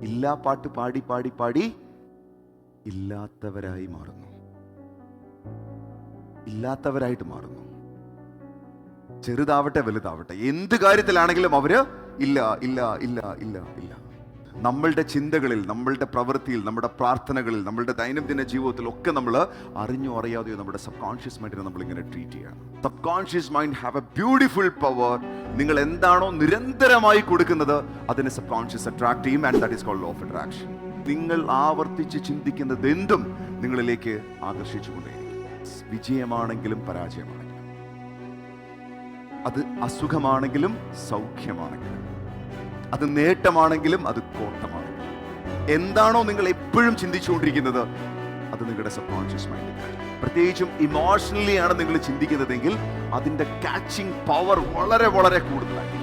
ഇല്ലാ പാട്ട് പാടി പാടി പാടി ഇല്ലാത്തവരായി മാറുന്നു. ഇല്ലാത്തവരായിട്ട് മാറുന്നു. ചെറുതാവട്ടെ വലുതാവട്ടെ എന്ത് കാര്യത്തിലാണെങ്കിലും അവർ ഇല്ല ഇല്ല ഇല്ല ഇല്ല ഇല്ല. നമ്മളുടെ ചിന്തകളിൽ നമ്മളുടെ പ്രവൃത്തിയിൽ നമ്മുടെ പ്രാർത്ഥനകളിൽ നമ്മളുടെ ദൈനംദിന ജീവിതത്തിൽ ഒക്കെ നമ്മൾ അറിഞ്ഞോ അറിയാതെയോ നമ്മുടെ സബ് കോൺഷ്യസ് മൈൻഡിനെ നമ്മൾ ഇങ്ങനെ ട്രീറ്റ് ചെയ്യണം. Subconscious mind have a beautiful power നിങ്ങൾ എന്താണോ നിരന്തരമായി കൊടുക്കുന്നത് അതിനെ സബ് കോൺഷ്യസ് അട്രാക്ട് ചെയ്യും and that is called law of attraction നിങ്ങൾ ആവർത്തിച്ച് ചിന്തിക്കുന്നത് എന്തും നിങ്ങളിലേക്ക് ആകർഷിച്ചുകൊണ്ടേയിരിക്കും. വിജയമാണെങ്കിലും പരാജയമാണെങ്കിലും. അത് അസുഖമാണെങ്കിലും സൗഖ്യമാണെങ്കിലും. അത് നേട്ടമാണെങ്കിലും അത് കോട്ടമാണെങ്കിലും. എന്താണോ നിങ്ങൾ എപ്പോഴും ചിന്തിച്ചുകൊണ്ടിരിക്കുന്നത് അത് നിങ്ങളുടെ സബ് കോൺഷ്യസ് മൈൻഡിൽ പ്രത്യേകിച്ചും ഇമോഷണലി ആണ് നിങ്ങൾ ചിന്തിക്കുന്നതെങ്കിൽ അതിന്റെ കാച്ചിങ് പവർ വളരെ വളരെ കൂടുതലായി